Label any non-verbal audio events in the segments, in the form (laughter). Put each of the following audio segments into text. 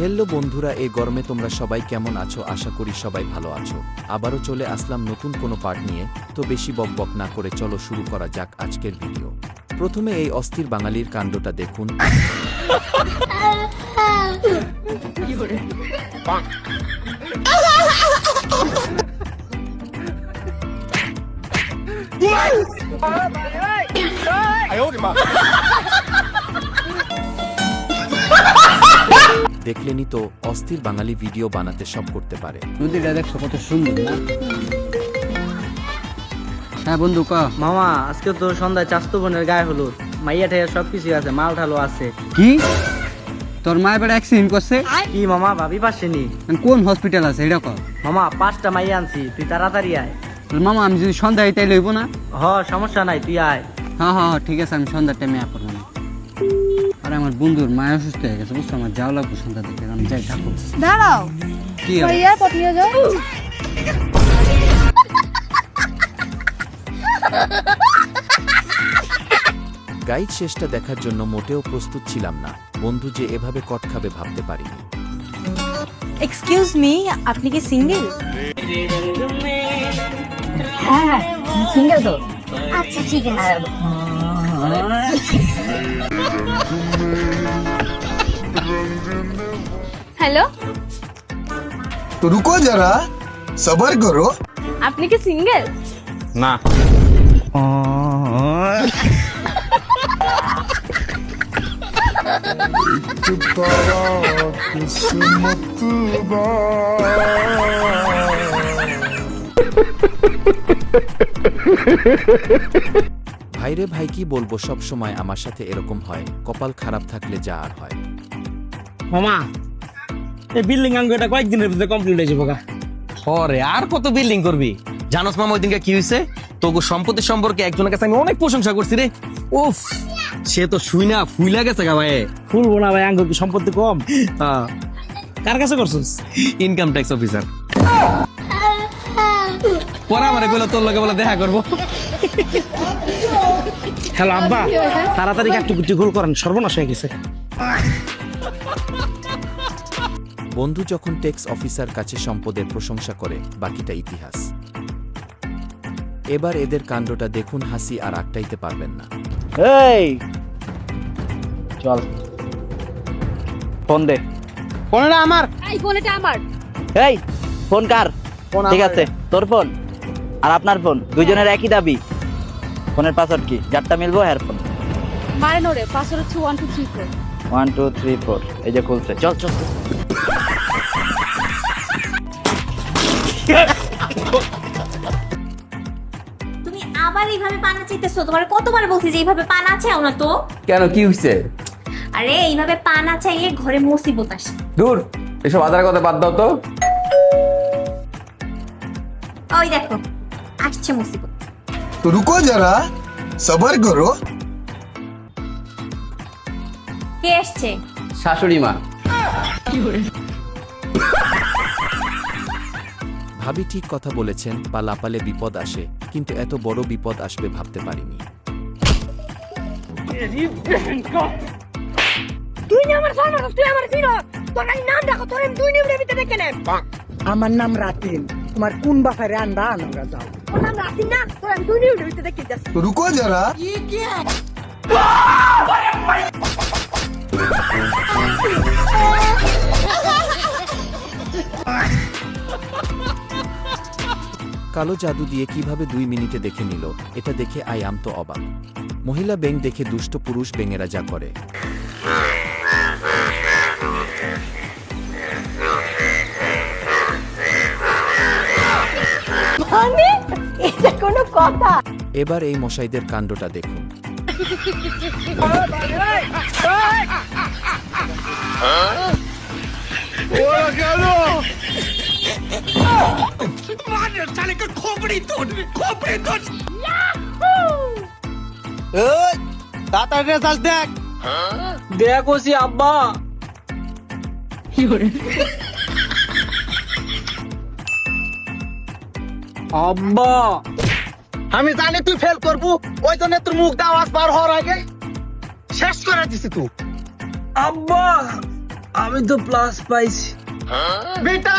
Hello বন্ধুরা এই গরমে তোমরা সবাই কেমন আছো? আশা করি সবাই ভালো আছো। আবারও চলে আসলাম নতুন কোনো পার্ট নিয়ে তো বেশি বক বক না করে চলো শুরু করা যাক আজকের ভিডিও। প্রথমে এই অস্থির বাঙালির কাণ্ডটা দেখুন। দেখলেনি তো অস্থির বাঙালি ভিডিও বানাতে সব করতে পারে। নদীটা দেখছ কত সুন্দর না? হ্যাঁ বন্ধু ক। মামা আজকে তো সন্ধ্যায় চাস্তো বোনের গায়ে হলুদ। মাইয়া ঠাইয়া সব কিছুই আছে মাল ঠালো আছে। কি? তোর মায়ের বেড়া অ্যাক্সিডেন্ট করছে? কি মামা ভাবি পাসেনি। আর কোন হসপিটাল আছে এটা কর মামা পাঁচটা মাইয়া আনছি তুই তাড়াতাড়ি আয়। মামা আমি যদি সন্ধ্যায় তাই লইব না? হ সমস্যা নাই তুই আয়। হ্যাঁ হ্যাঁ ঠিক আছে আমি সন্ধ্যার টাইমে না আর আমার বন্ধুর মায় অসুস্থ হয়ে গেছে বুঝছ? আমার যাওয়া লাগবে সন্ধ্যা থেকে আমি যাই থাকো। দাঁড়াও। কি এয়ারপোর্ট নিয়ে যাও। গাইড শেষটা দেখার জন্য মোটেও প্রস্তুত ছিলাম না। বন্ধু যে এভাবে কট খাবে ভাবতে পারিনি। এক্সকিউজ মি আপনি কি সিঙ্গেল হ্যাঁ সিঙ্গেল তো। আচ্ছা ঠিক আছে। हेलो तो रुको जरा सबर करो। आपने के सिंगल ना। ভাইরে ভাই কি বলব সব সময় আমার সাথে এরকম হয়। কপাল খারাপ থাকলে যা আর হয়। মামা এই বিল্ডিং আঙ্গ এটা কয়েকদিনের ভিতরে কমপ্লিট হয়ে যাব গা হরে আর কত বিল্ডিং করবি? জানোস মামা ওই দিনকে কি হয়েছে তোকে সম্পত্তি সম্পর্কে একজনের কাছে আমি অনেক প্রশংসা করছি রে। উফ সে তো শুই না ফুইলা গেছে গা ভাই। ফুলবো না ভাই আঙ্গ কি সম্পত্তি কম? হ্যাঁ। কার কাছে করছিস? ইনকাম ট্যাক্স অফিসার পরে আমার এগুলো তোর লগে বলে দেখা করব। হ্যালো আব্বা তাড়াতাড়ি একটু গুটি গোল করেন সর্বনাশ হয়ে গেছে। বন্ধু যখন ট্যাক্স অফিসার কাছে সম্পদের প্রশংসা করে বাকিটা ইতিহাস। এবার এদের কাণ্ডটা দেখুন হাসি আর আটটাইতে পারবেন না। এই চল। ফোন দে। কোনটা আমার? এই ফোনটা আমার। এই ফোন কার? ঠিক আছে তোর ফোন আর আপনার ফোন দুইজনের একই দাবি। ফোনের পাসওয়ার্ড কি? যারটা মিলবো হ্যার ফোন মারে নোরে পাসওয়ার্ড হচ্ছে one two three four one two three four এই যে খুলছে। চল চল চল। তুমি আবার এইভাবে পানা চাইতেছো? তোমার কতবার বলছি যে এইভাবে পানা চাও না তো? কেন কি হইছে? আরে এইভাবে পানা চাইলে ঘরে মুসিবত আসে। দূর এসব আদার কথা বাদ দাও তো। ওই দেখো আসছে মুসিবত। तो रुको जरा सबर करो কে আসছে শাশুড়ি মা ভাবি ঠিক কথা বলেছেন বা লাপালে বিপদ আসে কিন্তু এত বড় বিপদ আসবে ভাবতে পারিনি তুই না আমার ফোন তুই আমার চিনো তোর খালি নাম ডাকো তোর আমি দুই নিমিটের ভিতরে দেখে নেব আমার নাম রাতিন তোমার কোন বাসায় রান্না আমরা যাও রুকো যারা। কালো জাদু দিয়ে কীভাবে দুই মিনিটে দেখে নিল এটা দেখে আই আম তো অবাক। মহিলা ব্যাং দেখে দুষ্ট পুরুষ ব্যাঙেরা যা করে। মানে এটা কোনো কথা। এবার এই মশাইদের কাণ্ডটা দেখুন তাড়াতাড়ি রেজাল্ট দেখ। দেখ আব্বা। আব্বা। আমি জানি তুই ফেল করব ওই জন্য তোর মুখ আওয়াজ বার হওয়ার আগে শেষ করে দিছি তুই। আব্বা আমি তো প্লাস পাইছি। বেটা!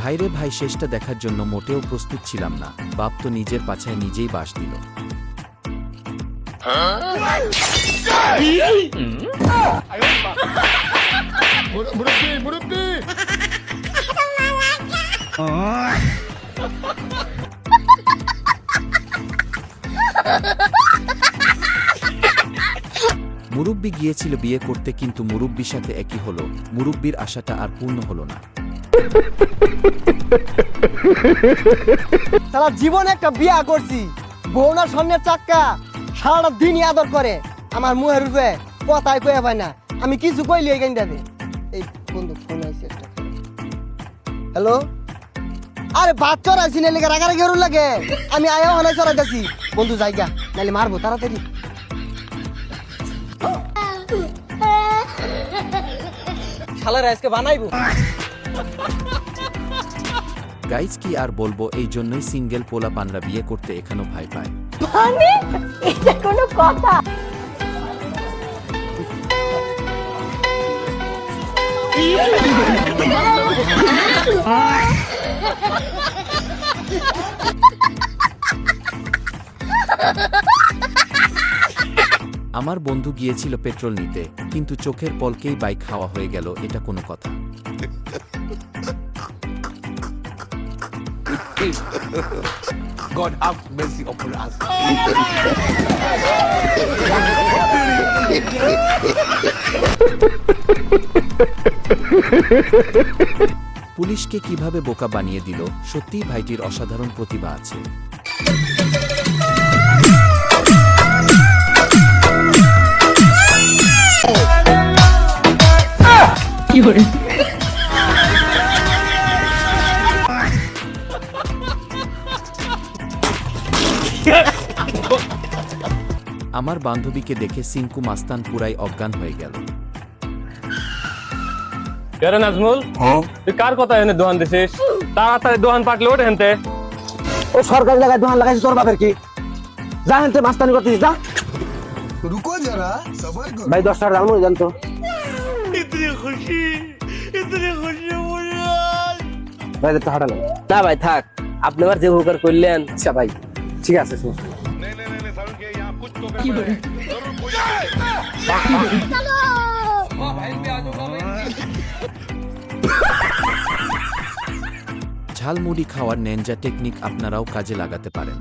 ভাইরে ভাই শেষটা দেখার জন্য মোটেও প্রস্তুত ছিলাম না। বাপ তো নিজের পাছায় নিজেই বাস দিল। (laughs) মুরব্বি গিয়েছিল বিয়ে করতে, কিন্তু মুরব্বির সাথে একই হলো। মুরব্বির আশাটা আর পূর্ণ হলো না। সারা জীবন একটা বিয়া করছি। বউনার সামনের চাক্কা, সারাটা দিনই আদর করে। আমার মুহের উপরে কথাই কয়ে পায় না। আমি কিছু কইলি এই গান দে এই বন্ধু ফোন আইছে একটা। হ্যালো? আরে ভাত চড়াইছি না লেগে রাগারে গেরু লাগে। আমি আয়া হলে চড়াইতেছি। বন্ধু জায়গা নাহলে মারবো তাড়াতাড়ি। শালার আজকে বানাইবো। গাইজ কি আর বলব এই জন্যই সিঙ্গেল পোলা পানরা বিয়ে করতে এখানেও ভয় পায়। মানে? এটা কোনো কথা। আমার বন্ধু গিয়েছিল পেট্রোল নিতে কিন্তু চোখের পলকেই বাইক খাওয়া হয়ে গেল এটা কোনো কথা। (laughs) পুলিশকে কীভাবে বোকা বানিয়ে দিল সত্যিই ভাইটির অসাধারণ প্রতিভা আছে। আমার বান্ধবীকে দেখে সিঙ্কু মাস্তান পুরাই অজ্ঞান হয়ে গেল। কেরে নাজমুল? হ্যাঁ? তুই কার কথা এনে দোকান দিছিস? তাড়াতাড়ি দোকান পাটলে ওঠে হেনতে। ও সরকারি জায়গায় দোকান লাগাইছিস তোর বাপের কি? যা হেনতে মাস্তানি করতিস যা। রুকো যারা সবার ভাই দশ টাকা দাম জানতো ইতনি খুশি ইতনি খুশি ভাই তো হাঁটা না ভাই থাক। আপনি আবার যে উপকার করলেন আচ্ছা ভাই। ঠিক আছে সমস্যা নেই নেই ঝালমুড়ি খাওয়ার নেনজা টেকনিক আপনারাও কাজে লাগাতে পারেন।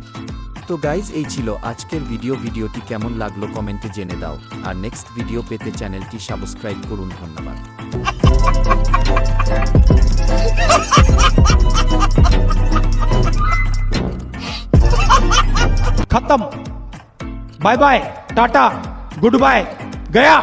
তো গাইজ এই ছিল আজকের ভিডিও ভিডিওটি কেমন লাগল কমেন্টে জেনে দাও। আর নেক্সট ভিডিও পেতে চ্যানেলটি সাবস্ক্রাইব করুন। ধন্যবাদ। খতম। Bye bye tata goodbye Gaya